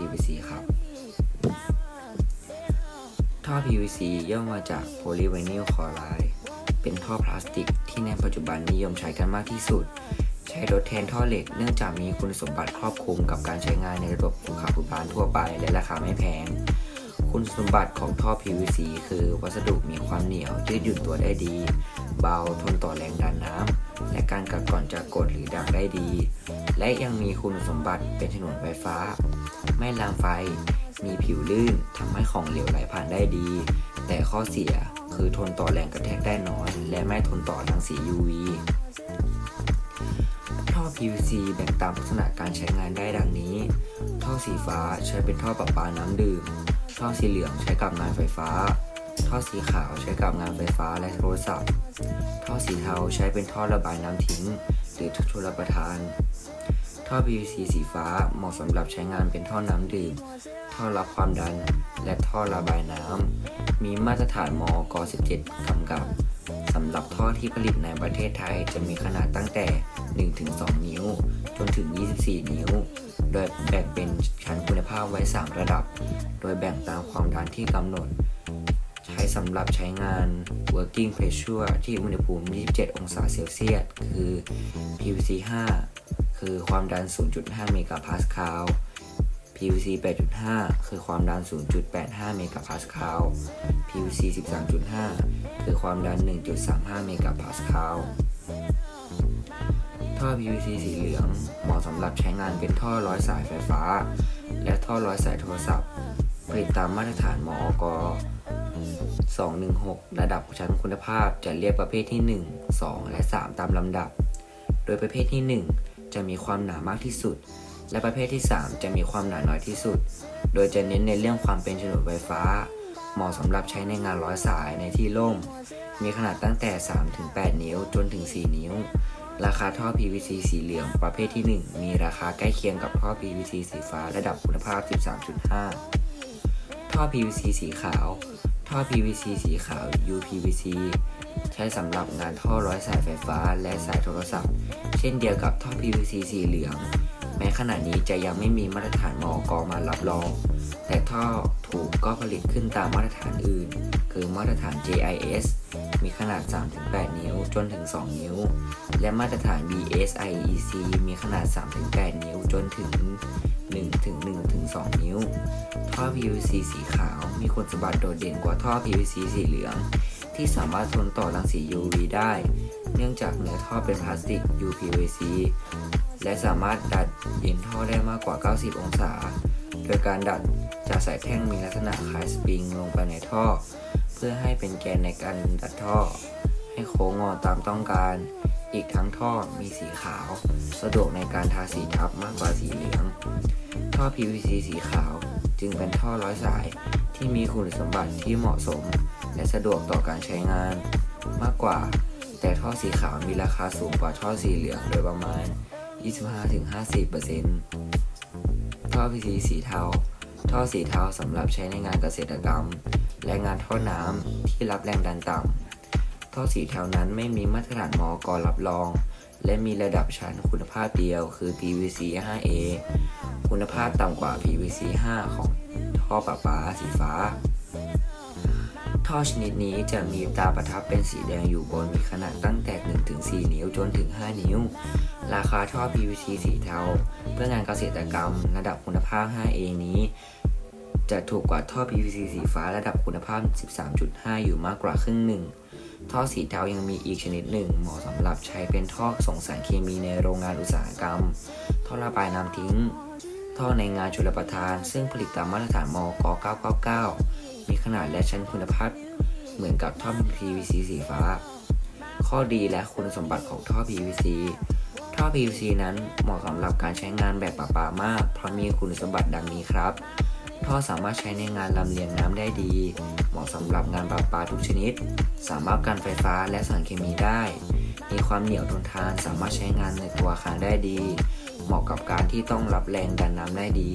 PVC ครับ ท่อ PVC ย่อมาจาก Polyvinyl Chloride เป็นท่อพลาสติกที่ในปัจจุบันนิยมใช้กันมากที่สุด ใช้ทดแทนท่อเหล็กเนื่องจากมีคุณสมบัติครอบคลุมกับการใช้งานในระบบสุขาภิบาลทั่วไปและราคาไม่แพง คุณสมบัติของท่อ PVC คือวัสดุมีความเหนียวยืดหยุ่นตัวได้ดี เบาทนต่อแรงดันน้ำและการกัดกร่อนจากกรดหรือด่างได้ดี และยังมีคุณสมบัติเป็นถนนไฟฟ้า ไม่ลามไฟ มีผิวลื่นทำให้ของเหลวไหลผ่านได้ดี แต่ข้อเสียคือทนต่อแรงกระแทกได้น้อย และไม่ทนต่อรังสี UV ท่อ PVC แบ่งตามลักษณะการใช้งานได้ดังนี้ ท่อสีฟ้าใช้เป็นท่อประปาน้ำดื่ม ท่อสีเหลืองใช้กับงานไฟฟ้า ท่อสีขาวใช้กับงานไฟฟ้าและโทรศัพท์ ท่อสีเทาใช้เป็นท่อระบายน้ำทิ้ง หรือทุชลประทาน ท่อ PVC สีฟ้าเหมาะสำหรับใช้งานเป็นท่อน้ำดื่ม ท่อรับความดัน และท่อระบายน้ำ มีมาตรฐานมอก17กำกับสำหรับท่อที่ผลิตในประเทศไทยจะมีขนาดตั้งแต่ 1-2 นิ้ว จนถึง 24 นิ้ว โดยแบ่งเป็นชั้นคุณภาพไว้ 3 ระดับ โดยแบ่งตามความดันที่กำหนด ใช้สำหรับใช้งาน working pressure ที่อุณหภูมิ 27 องศาเซลเซียส คือ PVC 5 คือความดัน 0.5 เมกะพาสคาล PVC 8.5 คือความดัน 0.85 เมกะพาสคาล PVC 13.5 คือความดัน 1.35 เมกะพาสคาล ท่อ PVC สีเหลืองเหมาะสำหรับใช้งานเป็นท่อร้อยสายไฟฟ้า และท่อร้อยสายโทรศัพท์ ผลิตตามมาตรฐานมอก216 ระดับชั้นคุณภาพจะเรียกประเภทที่ 1 2 และ 3 ตามลำดับ โดยประเภทที่ 1 จะมีความหนามากที่สุด และประเภทที่ 3 จะมีความหนาน้อยที่สุด โดยจะเน้นในเรื่องความเป็นฉนวนไฟฟ้า เหมาะสำหรับใช้ในงานร้อยสายในที่ร่ม มีขนาดตั้งแต่ 3-8 นิ้วจนถึง 4 นิ้ว ราคาท่อ PVC สีเหลืองประเภทที่ 1 มีราคาใกล้เคียงกับท่อ PVC สีฟ้าระดับคุณภาพ 13.5 ท่อ PVC สีขาว ท่อ PVC สีขาว UPVC ช้สำหรับงานท่อร้อยสายไฟฟ้าและสายโทรศัพท์ เช่นเดียวกับท่อ PVC สีเหลือง แม้ขณะนี้จะยังไม่มีมาตรฐานมอกมารับรอง แต่ท่อถูกก็ผลิตขึ้นตามมาตรฐานอื่น คือมาตรฐาน JIS มีขนาด 3-8 นิ้วจนถึง 2 นิ้ว และมาตรฐาน BSIEC มีขนาด 3-8 นิ้วจนถึง1-1-2นิ้ว ท่อ PVC สีขาวมีคุณสมบัติโดดเด่นกว่าท่อ PVC สีเหลือง ที่สามารถทนต่อรังสี UV ได้ เนื่องจากเนื้อท่อเป็นพลาสติก UPVC และสามารถดัดเย็นท่อได้มากกว่า 90 องศา โดยการดัดจะใส่แท่งมีลักษณะคล้ายสปริงลงไปในท่อ เพื่อให้เป็นแกนในการดัดท่อ ให้โค้งงอตามต้องการ อีกทั้งท่อมีสีขาว สะดวกในการทาสีทับมากกว่าสีเหลือง ท่อ PVC สีขาวจึงเป็นท่อร้อยสายที่มีคุณสมบัติที่เหมาะสม และสะดวกต่อการใช้งานมากกว่า แต่ท่อสีขาวมีราคาสูงกว่าท่อสีเหลืองโดยประมาณ 25-50%ท่อ PVC สีเทา ท่อสีเทาสำหรับใช้ในงานเกษตรกรรม และงานท่อน้ำที่รับแรงดันต่ำ ท่อสีเทานั้นไม่มีมาตรฐานมอกรับรอง และมีระดับชั้นคุณภาพเดียวคือ PVC 5A คุณภาพต่ำกว่า PVC 5 ของท่อประปาสีฟ้า ท่อชนิดนี้จะมีตาประทับเป็นสีแดงอยู่บนมีขนาดตั้งแต่ 1-4 นิ้วจนถึง 5 นิ้ว ราคาท่อ PVC สีเทา เพื่องานเกษตรกรรมระดับคุณภาพ 5A นี้ จะถูกกว่าท่อ PVC สีฟ้าระดับคุณภาพ 13.5 อยู่มากกว่าครึ่งหนึ่ง ท่อสีเทายังมีอีกชนิดหนึ่ง เหมาะสำหรับใช้เป็นท่อส่งสารเคมีในโรงงานอุตสาหกรรม ท่อระบายน้ำทิ้ง ท่อในงานชลประทาน ซึ่งผลิตตามมาตรฐานมก 999 มีขนาดและชั้นคุณภาพเหมือนกับท่อ PVC สีฟ้า ข้อดีและคุณสมบัติของท่อ PVC ท่อ PVC นั้นเหมาะสำหรับการใช้งานแบบประปามาก เพราะมีคุณสมบัติดังนี้ครับ ท่อสามารถใช้ในงานลำเลียงน้ำได้ดี เหมาะสำหรับงานประปาทุกชนิด สามารถกันไฟฟ้าและสารเคมีได้ มีความเหนียวทนทานสามารถใช้งานในตัวอาคารได้ดี เหมาะกับการที่ต้องรับแรงดันน้ำได้ดี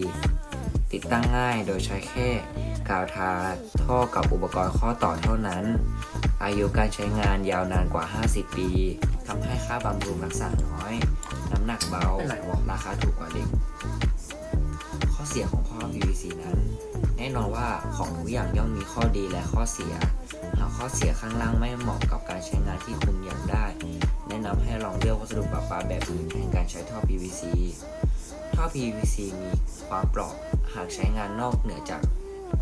ติดตั้งง่ายโดยใช้แค่กาวทาท่อกับอุปกรณ์ข้อต่อเท่านั้น อายุการใช้งานยาวนานกว่า 50 ปีทำให้ค่าบำรุงรักษาน้อย น้ำหนักเบาราคาถูกกว่าเหล็ก ข้อเสียของท่อ PVC นั้น แน่นอนว่าของทุกอย่างย่อมมีข้อดีและข้อเสีย หากข้อเสียข้างล่างไม่เหมาะกับการใช้งานที่คุณอยากได้ แนะนำให้ลองเลือกวัสดุประปาแบบอื่นแทนการใช้ท่อ PVC ท่อ PVC มีความเปราะหากใช้งานนอกเหนือจาก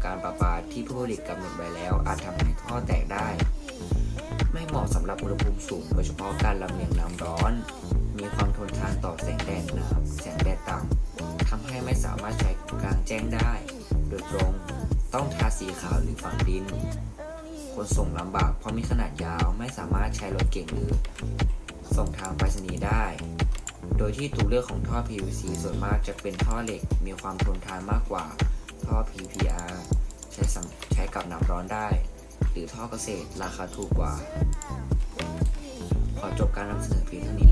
การประปาที่ผู้ผลิตกำหนดไว้แล้ว อาจทำให้ท่อแตกได้ ไม่เหมาะสำหรับอุณหภูมิสูง โดยเฉพาะการลำเลียงน้ำร้อน มีความทนทานต่อแสงแดดน้ำแสงแดดต่ำทำให้ไม่สามารถใช้กลางแจ้งได้ โดยตรงต้องทาสีขาวหรือฝังดินขนส่งลำบากเพราะมีขนาดยาวไม่สามารถใช้รถเก่งหรือ ส่งทางไปรษณีย์ได้ ดยที่ตัวเลือกของท่อ PVC ส่วนมากจะเป็นท่อเหล็กมีความทนทานมากกว่าท่อ PPR ใช้สำใช้กับน้ำร้อนได้ หรือท่อเกษตรราคาถูกกว่า ขอจบการนำเสนอเพียงเท่านี้